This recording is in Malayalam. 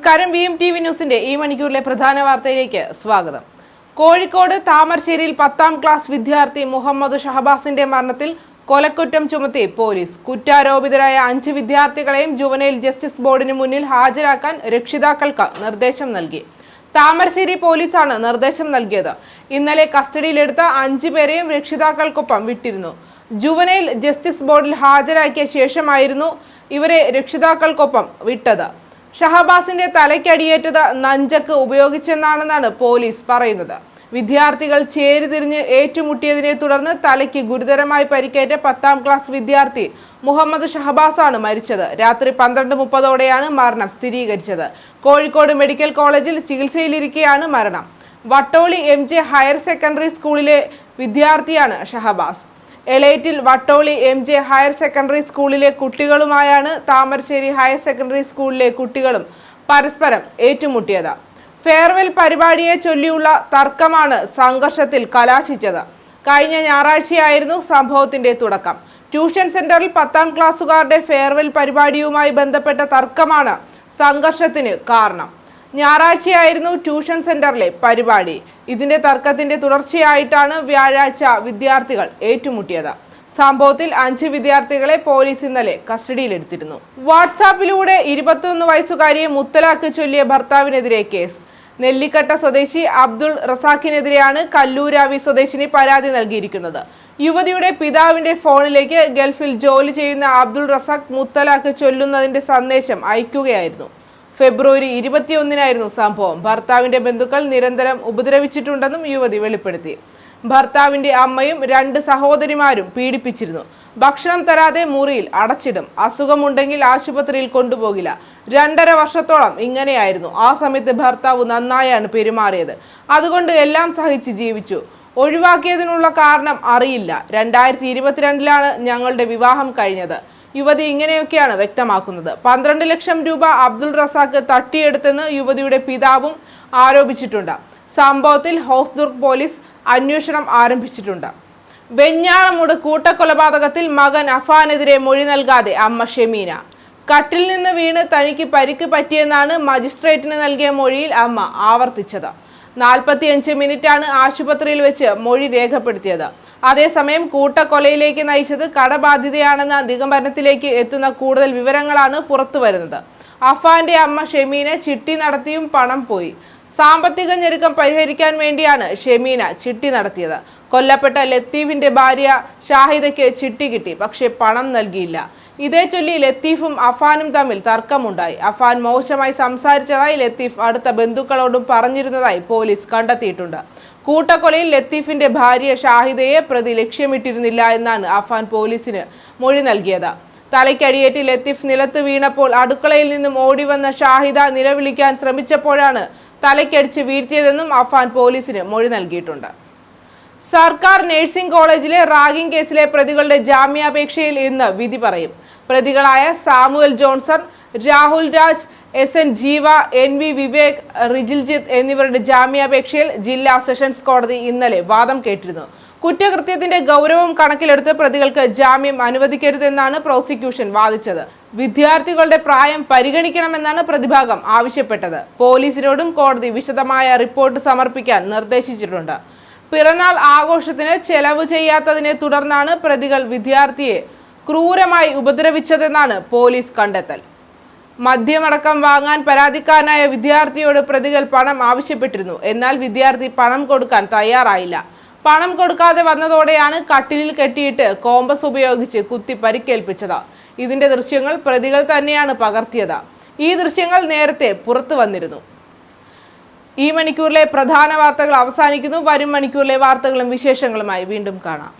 നമസ്കാരം. വി എം ടി വി ന്യൂസിന്റെ ഈ മണിക്കൂറിലെ പ്രധാന വാർത്തയിലേക്ക് സ്വാഗതം. കോഴിക്കോട് താമരശ്ശേരിയിൽ പത്താം ക്ലാസ് വിദ്യാർത്ഥി മുഹമ്മദ് ഷഹബാസിന്റെ മരണത്തിൽ കൊലക്കുറ്റം ചുമത്തി പോലീസ്. കുറ്റാരോപിതരായ അഞ്ച് വിദ്യാർത്ഥികളെയും ജുവനൈൽ ജസ്റ്റിസ് ബോർഡിന് മുന്നിൽ ഹാജരാക്കാൻ രക്ഷിതാക്കൾക്ക് നിർദ്ദേശം നൽകി. താമരശ്ശേരി പോലീസാണ് നിർദ്ദേശം നൽകിയത്. ഇന്നലെ കസ്റ്റഡിയിലെടുത്ത അഞ്ചു പേരെയും രക്ഷിതാക്കൾക്കൊപ്പം വിട്ടിരുന്നു. ജുവനൈൽ ജസ്റ്റിസ് ബോർഡിൽ ഹാജരാക്കിയ ശേഷമായിരുന്നു ഇവരെ രക്ഷിതാക്കൾക്കൊപ്പം വിട്ടത്. ഷഹബാസിന്റെ തലയ്ക്കടിയേറ്റത് നഞ്ചക്ക് ഉപയോഗിച്ചെന്നാണെന്നാണ് പോലീസ് പറയുന്നത്. വിദ്യാർത്ഥികൾ ചേരിതിരിഞ്ഞ് ഏറ്റുമുട്ടിയതിനെ തുടർന്ന് തലയ്ക്ക് ഗുരുതരമായി പരിക്കേറ്റ പത്താം ക്ലാസ് വിദ്യാർത്ഥി മുഹമ്മദ് ഷഹബാസാണ് മരിച്ചത്. രാത്രി പന്ത്രണ്ട് മുപ്പതോടെയാണ് മരണം സ്ഥിരീകരിച്ചത്. കോഴിക്കോട് മെഡിക്കൽ കോളേജിൽ ചികിത്സയിലിരിക്കെയാണ് മരണം. വട്ടോളി എം ഹയർ സെക്കൻഡറി സ്കൂളിലെ വിദ്യാർത്ഥിയാണ് Shahbaz. എലൈറ്റിൽ Vattoli M J higher secondary സ്കൂളിലെ കുട്ടികളുമായാണ് താമരശ്ശേരി ഹയർ സെക്കൻഡറി സ്കൂളിലെ കുട്ടികളും പരസ്പരം ഏറ്റുമുട്ടിയത്. ഫെയർവെൽ പരിപാടിയെ ചൊല്ലിയുള്ള തർക്കമാണ് സംഘർഷത്തിൽ കലാശിച്ചത്. കഴിഞ്ഞ ഞായറാഴ്ചയായിരുന്നു സംഭവത്തിന്റെ തുടക്കം. ട്യൂഷൻ സെന്ററിൽ പത്താം ക്ലാസ്സുകാരുടെ ഫെയർവെൽ പരിപാടിയുമായി ബന്ധപ്പെട്ട തർക്കമാണ് സംഘർഷത്തിന് കാരണം. ഞായറാഴ്ചയായിരുന്നു ട്യൂഷൻ സെന്ററിലെ പരിപാടി. ഇതിന്റെ തർക്കത്തിന്റെ തുടർച്ചയായിട്ടാണ് വ്യാഴാഴ്ച വിദ്യാർത്ഥികൾ ഏറ്റുമുട്ടിയത്. സംഭവത്തിൽ അഞ്ച് വിദ്യാർത്ഥികളെ പോലീസ് ഇന്നലെ കസ്റ്റഡിയിലെടുത്തിരുന്നു. വാട്സാപ്പിലൂടെ ഇരുപത്തിയൊന്ന് വയസ്സുകാരിയെ മുത്തലാക്ക് ചൊല്ലിയ ഭർത്താവിനെതിരെ കേസ്. നെല്ലിക്കട്ട സ്വദേശി അബ്ദുൾ റസാഖിനെതിരെയാണ് കല്ലൂരാവി സ്വദേശിനി പരാതി നൽകിയിരിക്കുന്നത്. യുവതിയുടെ പിതാവിന്റെ ഫോണിലേക്ക് ഗൾഫിൽ ജോലി ചെയ്യുന്ന അബ്ദുൾ റസാഖ് മുത്തലാക്ക് ചൊല്ലുന്നതിന്റെ സന്ദേശം അയക്കുകയായിരുന്നു. ഫെബ്രുവരി ഇരുപത്തിയൊന്നിനായിരുന്നു സംഭവം. ഭർത്താവിന്റെ ബന്ധുക്കൾ നിരന്തരം ഉപദ്രവിച്ചിട്ടുണ്ടെന്നും യുവതി വെളിപ്പെടുത്തി. ഭർത്താവിന്റെ അമ്മയും രണ്ട് സഹോദരിമാരും പീഡിപ്പിച്ചിരുന്നു. ഭക്ഷണം തരാതെ മുറിയിൽ അടച്ചിടും. അസുഖമുണ്ടെങ്കിൽ ആശുപത്രിയിൽ കൊണ്ടുപോകില്ല. രണ്ടര വർഷത്തോളം ഇങ്ങനെയായിരുന്നു. ആ സമയത്ത് ഭർത്താവ് നന്നായാണ് പെരുമാറിയത്. അതുകൊണ്ട് എല്ലാം സഹിച്ച് ജീവിച്ചു. ഒഴിവാക്കിയതിനുള്ള കാരണം അറിയില്ല. രണ്ടായിരത്തി ഇരുപത്തിരണ്ടിലാണ് ഞങ്ങളുടെ വിവാഹം കഴിഞ്ഞത്. യുവതി ഇങ്ങനെയൊക്കെയാണ് വ്യക്തമാക്കുന്നത്. പന്ത്രണ്ട് ലക്ഷം രൂപ അബ്ദുൾ റസാഖ് തട്ടിയെടുത്തെന്ന് യുവതിയുടെ പിതാവും ആരോപിച്ചിട്ടുണ്ട്. സംഭവത്തിൽ ഹോസ്ദുർഗ് പോലീസ് അന്വേഷണം ആരംഭിച്ചിട്ടുണ്ട്. വെഞ്ഞാറമൂട് കൂട്ടക്കൊലപാതകത്തിൽ മകൻ അഫാനെതിരെ മൊഴി നൽകാതെ അമ്മ ഷെമീന. കട്ടിൽ നിന്ന് വീണ് തനിക്ക് പരിക്ക് പറ്റിയെന്നാണ് മജിസ്ട്രേറ്റിന് നൽകിയ മൊഴിയിൽ അമ്മ ആവർത്തിച്ചത്. നാൽപ്പത്തിയഞ്ച് മിനിറ്റാണ് ആശുപത്രിയിൽ വെച്ച് മൊഴി രേഖപ്പെടുത്തിയത്. അതേസമയം കൂട്ടക്കൊലയിലേക്ക് നയിച്ചത് കടബാധ്യതയാണെന്ന നിഗമനത്തിലേക്ക് എത്തുന്ന കൂടുതൽ വിവരങ്ങളാണ് പുറത്തു വരുന്നത്. അഫാന്റെ അമ്മ ഷെമീന ചിട്ടി നടത്തിയും പണം പോയി. സാമ്പത്തിക ഞെരുക്കം പരിഹരിക്കാൻ വേണ്ടിയാണ് ഷെമീന ചിട്ടി നടത്തിയത്. കൊല്ലപ്പെട്ട ലത്തീഫിന്റെ ഭാര്യ ഷാഹിദയ്ക്ക് ചിട്ടി കിട്ടി പക്ഷേ പണം നൽകിയില്ല. ഇതേ ചൊല്ലി ലത്തീഫും അഫാനും തമ്മിൽ തർക്കമുണ്ടായി. അഫാൻ മോശമായി സംസാരിച്ചതായി ലത്തീഫ് അടുത്ത ബന്ധുക്കളോടും പറഞ്ഞിരുന്നതായി പോലീസ് കണ്ടെത്തിയിട്ടുണ്ട്. കൂട്ടക്കൊലയിൽ ലത്തീഫിന്റെ ഭാര്യ ഷാഹിദയെ പ്രതി ലക്ഷ്യമിട്ടിരുന്നില്ല എന്നാണ് അഫാൻ പോലീസിന് മൊഴി നൽകിയത്. തലയ്ക്കടിയേറ്റ് ലത്തീഫ് നിലത്ത് വീണപ്പോൾ അടുക്കളയിൽ നിന്നും ഓടിവന്ന ഷാഹിദ നിലവിളിക്കാൻ ശ്രമിച്ചപ്പോഴാണ് തലയ്ക്കടിച്ച് വീഴ്ത്തിയതെന്നും അഫാൻ പോലീസിന് മൊഴി നൽകിയിട്ടുണ്ട്. സർക്കാർ നഴ്സിംഗ് കോളേജിലെ റാഗിംഗ് കേസിലെ പ്രതികളുടെ ജാമ്യാപേക്ഷയിൽ ഇന്ന് വിധി പറയും. പ്രതികളായ Samuel Johnson Rahul Raj S N Jeeva N V Vivek Rijiljith എന്നിവരുടെ ജാമ്യാപേക്ഷയിൽ ജില്ലാ സെഷൻസ് കോടതി ഇന്നലെ വാദം കേട്ടിരുന്നു. കുറ്റകൃത്യത്തിന്റെ ഗൗരവം കണക്കിലെടുത്ത് പ്രതികൾക്ക് ജാമ്യം അനുവദിക്കരുതെന്നാണ് പ്രോസിക്യൂഷൻ വാദിച്ചത്. വിദ്യാർത്ഥികളുടെ പ്രായം പരിഗണിക്കണമെന്നാണ് പ്രതിഭാഗം ആവശ്യപ്പെട്ടത്. പോലീസിനോടും കോടതി വിശദമായ റിപ്പോർട്ട് സമർപ്പിക്കാൻ നിർദ്ദേശിച്ചിട്ടുണ്ട്. പിറന്നാൾ ആഘോഷത്തിന് ചെലവ് ചെയ്യാത്തതിനെ തുടർന്നാണ് പ്രതികൾ വിദ്യാർത്ഥിയെ ക്രൂരമായി ഉപദ്രവിച്ചതെന്നാണ് പോലീസ് കണ്ടെത്തൽ. മദ്യമടക്കം വാങ്ങാൻ പരാതിക്കാരനായ വിദ്യാർത്ഥിയോട് പ്രതികൾ പണം ആവശ്യപ്പെട്ടിരുന്നു. എന്നാൽ വിദ്യാർത്ഥി പണം കൊടുക്കാൻ തയ്യാറായില്ല. പണം കൊടുക്കാതെ വന്നതോടെയാണ് കട്ടിലിൽ കെട്ടിയിട്ട് കോമ്പസ് ഉപയോഗിച്ച് കുത്തി പരിക്കേൽപ്പിച്ചത്. ഇതിന്റെ ദൃശ്യങ്ങൾ പ്രതികൾ തന്നെയാണ് പകർത്തിയത്. ഈ ദൃശ്യങ്ങൾ നേരത്തെ പുറത്തു വന്നിരുന്നു. ഈ മണിക്കൂറിലെ പ്രധാന വാർത്തകൾ അവസാനിക്കുന്നു. വരും മണിക്കൂറിലെ വാർത്തകളും വിശേഷങ്ങളുമായി വീണ്ടും കാണാം.